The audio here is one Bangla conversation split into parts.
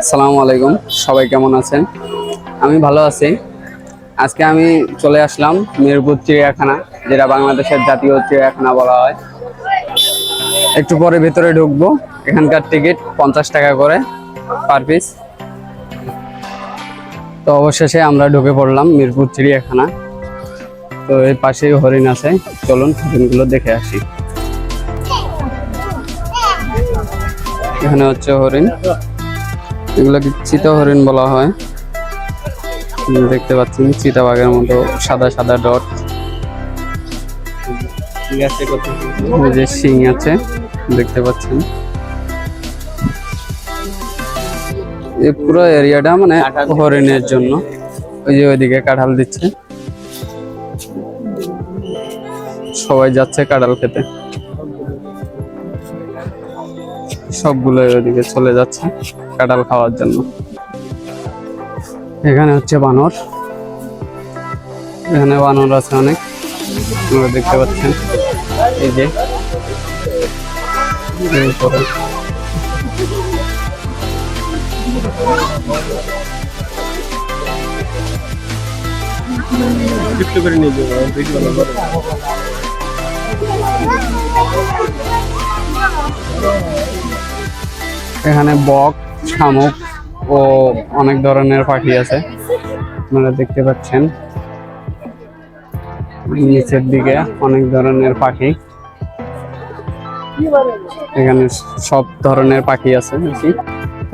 আসসালামু আলাইকুম। সবাই কেমন আছেন? আমি ভালো আছি। আজকে আমি চলে আসলাম মিরপুর চিড়িয়াখানা, যেটা বাংলাদেশের জাতীয় চিড়িয়াখানা বলা হয়। একটু পরে ভেতরে ঢুকবো। এখানকার টিকিট পঞ্চাশ টাকা করে পার পিস তো অবশেষে আমরা ঢুকে পড়লাম মিরপুর চিড়িয়াখানা। তো এর পাশেই হরিণ আছে। চলুন হরিণগুলো দেখে আসি। এখানে হচ্ছে হরিণ। এগুলোকে চিতা হরিণ বলা হয়। দেখতে পাচ্ছেন চিতাবাঘের মতো সাদা সাদা ডট। যে শিং আছে দেখতে পাচ্ছেন। এই পুরো এরিয়াটা মানে হরিণের জন্য। ওই যে ওইদিকে কাঁঠাল দিচ্ছে। সবাই যাচ্ছে কাঁঠাল খেতে। সবগুলো ওইদিকে চলে যাচ্ছে। কাঁঠাল খাওয়ার জন্য। এখানে হচ্ছে বানর। এখানে বানর আছে অনেক। আপনারা দেখতে পাচ্ছেন। এই যে। এখানে বক শামুক ও অনেক ধরনের পাখি আছে। আপনারা দেখতে পাচ্ছেন। নিচের দিকে অনেক ধরনের পাখি। এখানে সব ধরনের পাখি আছে।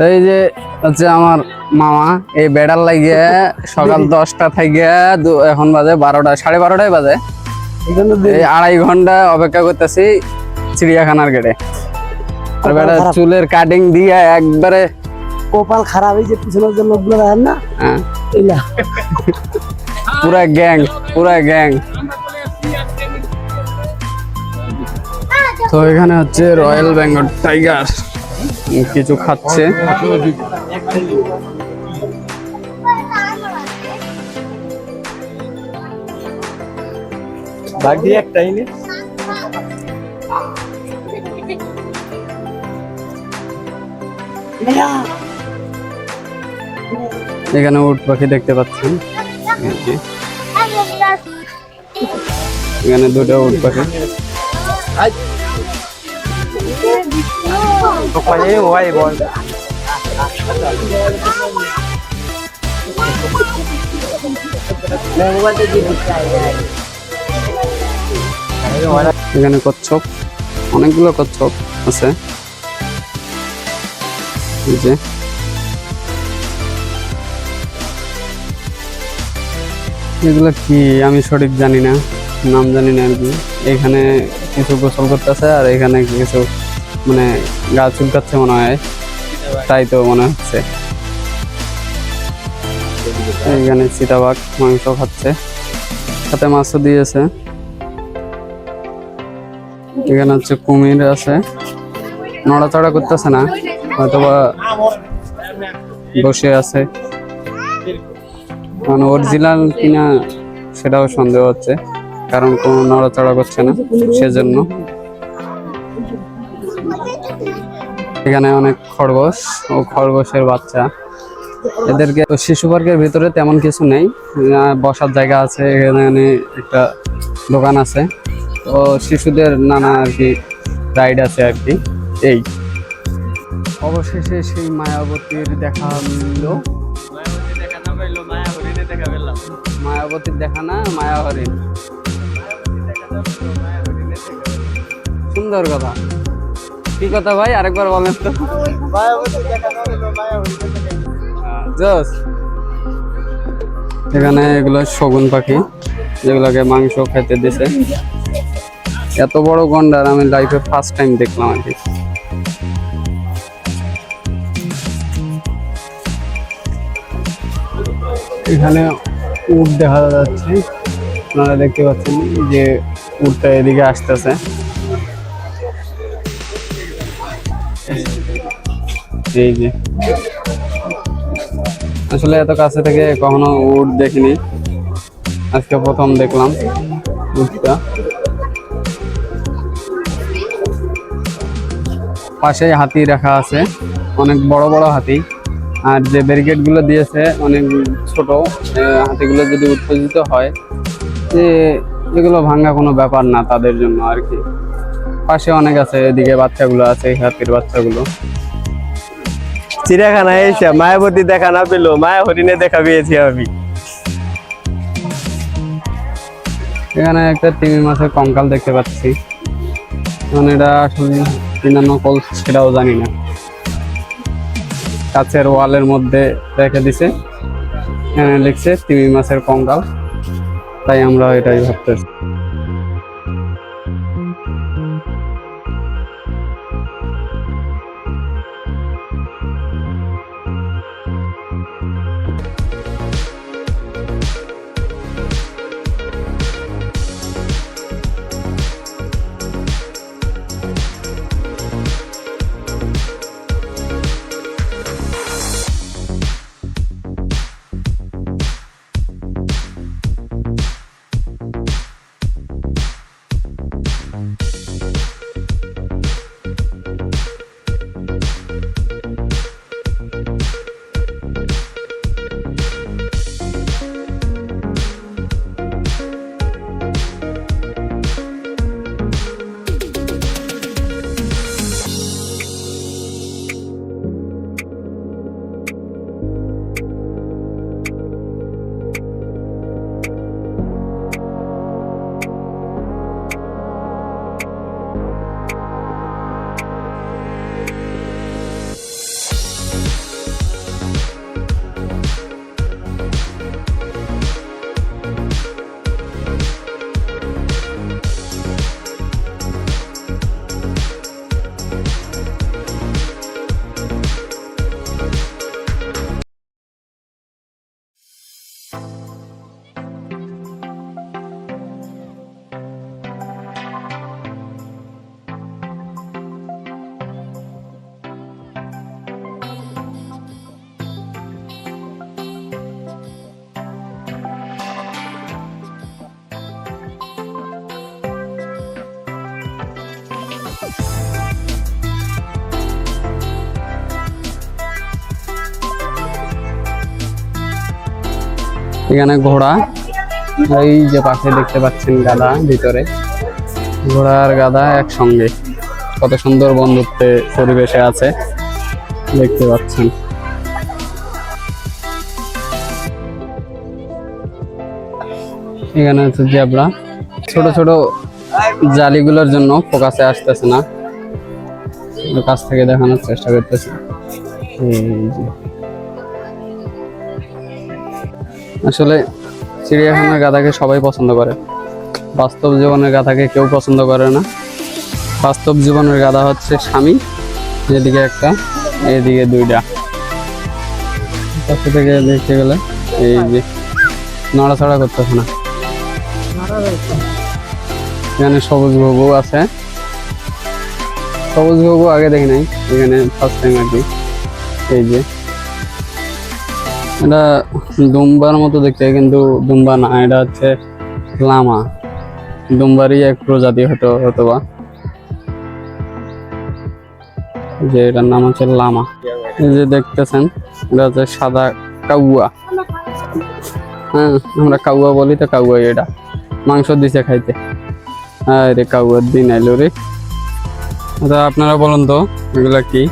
এই যে হচ্ছে আমার মামা এই বেড়ার লাগিয়ে সকাল দশটা থেকে এখন বাজে বারোটা সাড়ে বারোটায় বাজে। এই আড়াই ঘণ্টা অপেক্ষা করতেছি চিড়িয়াখানার গেটে। আর বেটা চুলের কাটিং দিয়ে একবারে কপাল খারাপ এই যে পিছনের যে লোকগুলো দেখেন না? হ্যাঁ, এইলা। পুরা গ্যাং পুরা গ্যাং। তো এখানে হচ্ছে রয়্যাল বেঙ্গল টাইগার। কিছু খাচ্ছে। বাকি একটাই নে। এখানে উট পাখি দেখতে পাচ্ছেন। এখানে দুটো উট পাখি। এখানে কচ্ছপ। অনেকগুলো কচ্ছপ আছে। যে। এগুলো কি? আমি সঠিক জানি না। নাম জানি না আর কি। এখানে কিছু গোসল করতেছে আর এখানে কিছু মানে গা চুলকাচ্ছে মনে হয়। তাই তো মনে হচ্ছে। এখানে চিতাবাঘ মাংস খাচ্ছে। সাথে মাছও দিয়েছে। এখানে হচ্ছে কুমির আছে। নড়াচড়া করতেছে না। হয়তোবা বসে আছে। মানে অরিজিনাল কিনা সেটাও সন্দেহ হচ্ছে, কারণ কোনো নড়াচড়া করছে না সেজন্য। এখানে অনেক খরগোশ ও খরগোশের বাচ্চা। এদেরকে শিশু পার্কের ভিতরে তেমন কিছু নেই বসার জায়গা আছে, এখানে একটা দোকান আছে। তো শিশুদের নানা আর কি রাইড আছে আর কি, এই। অবশেষে সেই মায়াবতীর দেখা মিলল মায়াবতীর দেখা না, মায়া হরিণ। সুন্দর কথা। কি কথা ভাই? আরেকবার বলেন তো। এখানে এগুলো শগুন পাখি, যেগুলোকে মাংস খেতে দিছে। এত বড় গন্ডার, আমি লাইফে ফার্স্ট টাইম দেখলাম আর কি। এখানে উট দেখা যাচ্ছে। আপনারা দেখতে পাচ্ছেন যে উটটা এদিকে আসতেছে। এই যে। আসলে এত কাছে থেকে কখনো উট দেখিনি। আজকে প্রথম দেখলাম উটটা। পাশে হাতি রাখা আছে। অনেক বড় বড় হাতি। আর যে ব্যারিকেডগুলো দিয়েছে অনেক ছোট হাতিগুলো যদি উত্তেজিত হয় যে এগুলো ভাঙা কোনো ব্যাপার না তাদের জন্য আর কি। পাশে অনেক আছে এদিকে বাচ্চাগুলো আছে হাতির বাচ্চাগুলো। চিড়িয়াখানায় এসে মায়াবতী দেখা না পেল মায়া হরিণে দেখা পেয়েছি আমি। এখানে একটা তিমি মাছের কঙ্কাল দেখতে পাচ্ছি। মানে এটা আসলে কিনা নকল সেটাও জানি না। কাছের ওয়ালের মধ্যে রেখে দিছে। এখানে লিখছে তিমি মাছের কঙ্গাল তাই আমরা এটাই ভাবতেছি। এখানে ঘোড়া। এই যে পাশে দেখতে পাচ্ছেন গাদা ভিতরে। ঘোড়া আর গাদা একসঙ্গে। কত সুন্দর বন্ধুত্বে পরিবেশে আছে। দেখতে পাচ্ছেন। এখানে হচ্ছে জেবরা। ছোট ছোট জালিগুলোর জন্য ফোকাসে আসতেছে না। কাছ থেকে দেখানোর চেষ্টা করতেছি। আসলে চিড়িয়াখানার গাধাকে সবাই পছন্দ করে। বাস্তব জীবনের গাধাকে কেউ পছন্দ করে না। বাস্তব জীবনের গাধা হচ্ছে স্বামী এদিকে একটা, এদিকে দুইটা। পাশে থেকে দেখতে গেলে এই যে নড়াচড়া করতেছে না। এখানে সবুজ ঘুঘু আছে। সবুজ ঘুঘু আগে দেখি নাই, এখানে ফার্স্ট টাইম আর কি। এই যে এটা দুম্বার মতো দেখতে, কিন্তু দুম্বা না, এটা হচ্ছে লামা। দুম্বারই এক প্রজাতি হতো হয়তোবা। যে এটার নাম হচ্ছে লামা। এই যে দেখতেছেন, এটা হচ্ছে সাদা কাউয়া। হ্যাঁ আমরা কাউয়া বলি তো কাউয়াই এটা। মাংস দিছে খাইতে। আরে কাউয়ার দিন আইলো রে। আচ্ছা আপনারা বলুন তো, এগুলা কি?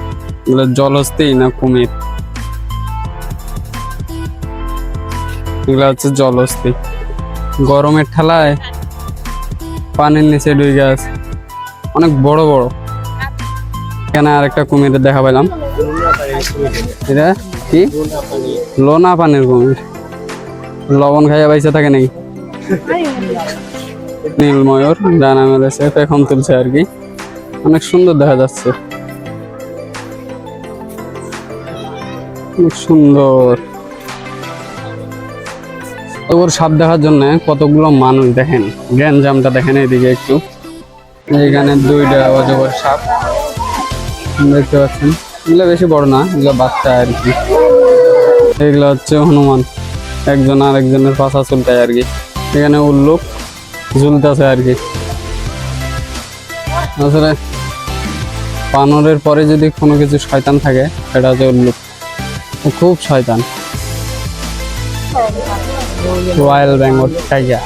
এগুলো জলস্থি না কুমির? এগুলো হচ্ছে জলস্থি গরমের ঠেলায় পানির নিচে ডুই গাছ অনেক বড় বড়। এখানে আর একটা কুমিরের দেখা পেলাম। এটা কি? লোনা পানির কুমির। লবণ খাইয়া বাইসে থাকে নাকি? নীল ময়ূর ডানা মেলেছে, পেখম তুলছে আর কি। অনেক সুন্দর দেখা যাচ্ছে। অনেক সুন্দর। ওর সাপ দেখার জন্য কতগুলো মানুষ দেখেন। গ্যাঞ্জামটা দেখেন এদিকে একটু। এখানে দুইটা অজগর সাপ। দেখতে পাচ্ছেন। এগুলো বেশি বড় না, এগুলো বাচ্চা আর কি। এগুলো হচ্ছে হনুমান। একজন আর একজনের পাশা চুলটায় আর কি। এখানে উল্লুক ঝুলতেছে আর কি। আসলে বানরের পরে যদি কোনো কিছু শয়তান থাকে, সেটা হচ্ছে উল্লুক খুব শয়তান। Royal Bengal tiger.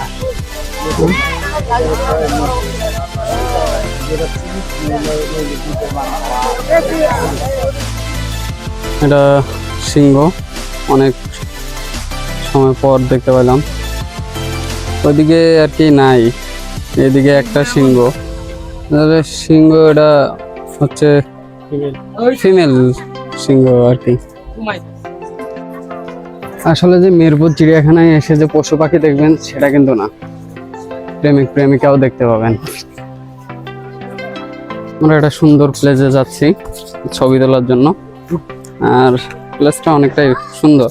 এটা সিংহ অনেক সময় পর দেখতে পেলাম। ওইদিকে আর কি নাই এদিকে একটা সিংহ। সিংহ এটা হচ্ছে ফিমেল সিংহ আর কি। আসলে যে মিরপুর চিড়িয়াখানায় এসে যে পশু পাখি দেখবেন, সেটা কিন্তু না। প্রেমিক প্রেমিকাও দেখতে পাবেন। আমরা একটা সুন্দর প্লেসে যাচ্ছি ছবি তোলার জন্য। আর প্লেসটা অনেকটাই সুন্দর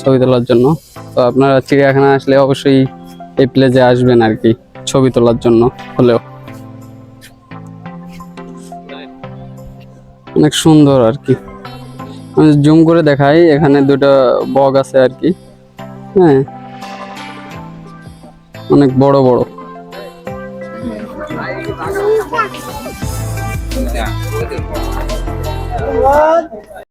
ছবি তোলার জন্য। তো আপনারা চিড়িয়াখানা আসলে অবশ্যই এই প্লেসে আসবেন আর কি, ছবি তোলার জন্য হলেও। অনেক সুন্দর আর কি। জুম করে দেখাই এখানে দুটো বগ আছে আর কি। হ্যাঁ। অনেক বড় বড়।